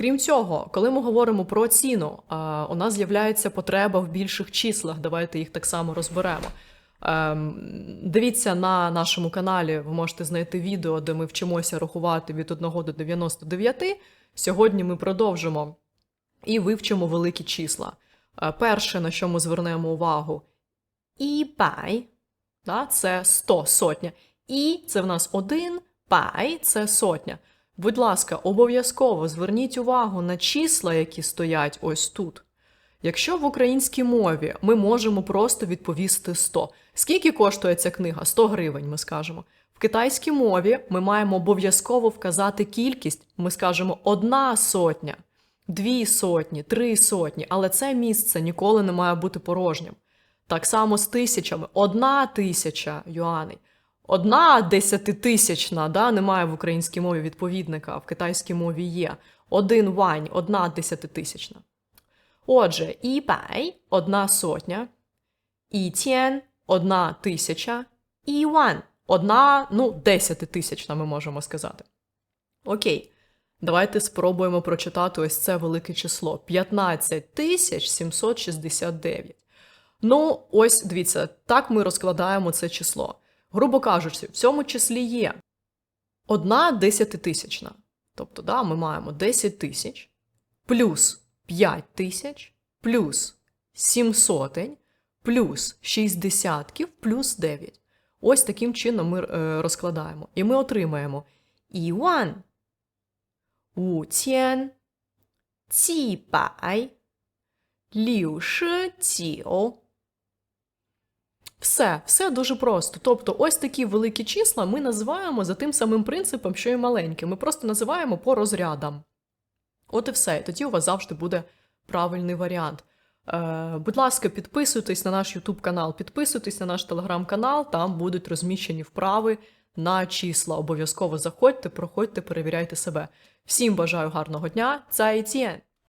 Крім цього, коли ми говоримо про ціну, е, у нас з'являється потреба в більших числах. Давайте їх так само розберемо. Ем, Дивіться на нашому каналі, ви можете знайти відео, де ми вчимося рахувати від 1 до 99. Сьогодні ми продовжимо і вивчимо великі числа. Е, Перше, на що ми звернемо увагу, і пай, да, це 100, сотня. І це в нас один, пай це сотня. Будь ласка, обов'язково зверніть увагу на числа, які стоять ось тут. Якщо в українській мові ми можемо просто відповісти 100. Скільки коштує ця книга? 100 гривень, ми скажемо. В китайській мові ми маємо обов'язково вказати кількість. Ми скажемо одна сотня, дві сотні, три сотні, але це місце ніколи не має бути порожнім. Так само з тисячами. Одна тисяча юаней. Одна десятитисячна, да, немає в українській мові відповідника, а в китайській мові є. Один вань, одна десятитисячна. Отже, і бай – одна сотня, і тєн – одна тисяча, і ван – одна, ну, десятитисячна, ми можемо сказати. Окей, давайте спробуємо прочитати ось це велике число. 15 тисяч 769. Ну, ось дивіться, так ми розкладаємо це число. Грубо кажучи, в цьому числі є одна десятитисячна. Тобто, да, ми маємо 10 тисяч, плюс 5 тисяч, плюс 7 сотень, плюс 6 десятків, плюс 9. Ось таким чином ми е, розкладаємо. І ми отримаємо іуан, у тєн, ці бай, ціо. Все, все дуже просто. Тобто, ось такі великі числа ми називаємо за тим самим принципом, що і маленькі. Ми просто називаємо по розрядам. От і все. І тоді у вас завжди буде правильний варіант. Е, будь ласка, підписуйтесь на наш YouTube канал, підписуйтесь на наш телеграм-канал, там будуть розміщені вправи на числа. Обов'язково заходьте, проходьте, перевіряйте себе. Всім бажаю гарного дня. Цай Тєн!